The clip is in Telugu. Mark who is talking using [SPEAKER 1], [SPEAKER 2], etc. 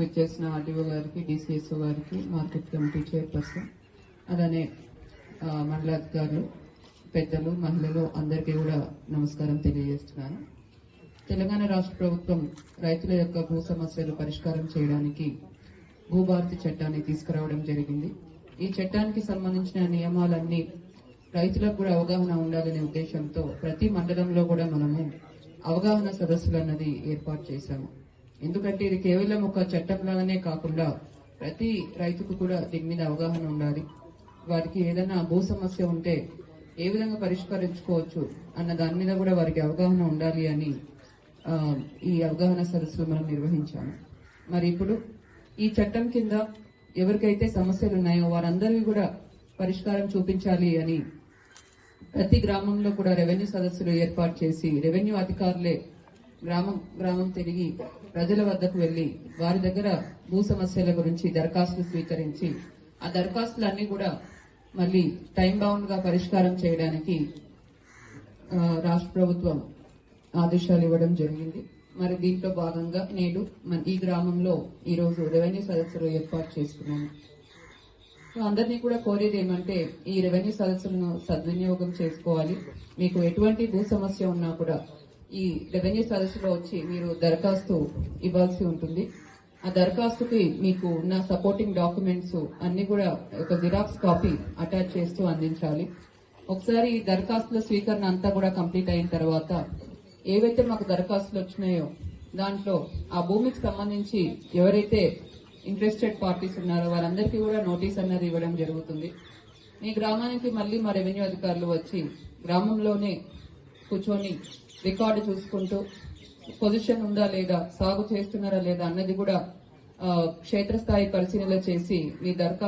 [SPEAKER 1] విచ్చేసిన ఆర్డీఓ గారికి డిసిఎస్ఓ గారికి మార్కెట్ కమిటీ చైర్పర్సన్ అలానే మండలాధికారులు పెద్దలు మహిళలు అందరికీ కూడా నమస్కారం తెలియజేస్తున్నాను. తెలంగాణ రాష్ట్ర ప్రభుత్వం రైతుల యొక్క భూ సమస్యలు పరిష్కారం చేయడానికి భూభారతి చట్టాన్ని తీసుకురావడం జరిగింది. ఈ చట్టానికి సంబంధించిన నియమాలన్నీ రైతులకు కూడా అవగాహన ఉండాలనే ఉద్దేశంతో ప్రతి మండలంలో కూడా మనము అవగాహన సదస్సులు అన్నది ఏర్పాటు చేశాము. ఎందుకంటే ఇది కేవలం ఒక చట్టంలాగానే కాకుండా ప్రతి రైతుకు కూడా దీని మీద అవగాహన ఉండాలి. వారికి ఏదైనా భూ సమస్య ఉంటే ఏ విధంగా పరిష్కరించుకోవచ్చు అన్న దాని మీద కూడా వారికి అవగాహన ఉండాలి అని ఈ అవగాహన సదస్సులు మనం నిర్వహించాము. మరి ఇప్పుడు ఈ చట్టం కింద ఎవరికైతే సమస్యలు ఉన్నాయో వారందరికీ కూడా పరిష్కారం చూపించాలి అని ప్రతి గ్రామంలో కూడా రెవెన్యూ సదస్సులు ఏర్పాటు చేసి రెవెన్యూ అధికారులే గ్రామం గ్రామం తిరిగి ప్రజల వద్దకు వెళ్ళి వారి దగ్గర భూ సమస్యల గురించి దరఖాస్తులు స్వీకరించి ఆ దరఖాస్తులన్నీ కూడా మళ్ళీ టైం బౌండ్గా పరిష్కారం చేయడానికి రాష్ట్ర ప్రభుత్వం ఆదేశాలు ఇవ్వడం జరిగింది. మరి దీంట్లో భాగంగా నేడు మన ఈ గ్రామంలో ఈ రోజు రెవెన్యూ సదస్సులు ఏర్పాటు చేసుకున్నాను. సో అందరినీ కూడా కోరేది ఏమంటే ఈ రెవెన్యూ సదస్సులను సద్వినియోగం చేసుకోవాలి. మీకు ఎటువంటి భూ సమస్య ఉన్నా కూడా ఈ రెవెన్యూ సదస్సులో వచ్చి మీరు దరఖాస్తు ఇవ్వాల్సి ఉంటుంది. ఆ దరఖాస్తుకి మీకు ఉన్న సపోర్టింగ్ డాక్యుమెంట్స్ అన్ని కూడా ఒక జిరాక్స్ కాపీ అటాచ్ చేస్తూ అందించాలి. ఒకసారి ఈ దరఖాస్తుల స్వీకరణ అంతా కూడా కంప్లీట్ అయిన తర్వాత ఏవైతే మాకు దరఖాస్తులు వచ్చినాయో దాంట్లో ఆ భూమికి సంబంధించి ఎవరైతే ఇంట్రెస్టెడ్ పార్టీస్ ఉన్నారో వారందరికీ కూడా నోటీస్ అన్నది ఇవ్వడం జరుగుతుంది. మీ గ్రామానికి మళ్ళీ మా రెవెన్యూ అధికారులు వచ్చి గ్రామంలోనే కూర్చొని రికార్డు చూసుకుంటూ పొజిషన్ ఉందా లేదా సాగు చేస్తున్నారా లేదా అన్నది కూడా ఆ, క్షేత్రస్థాయి పరిశీలన చేసి మీ దరఖాస్తు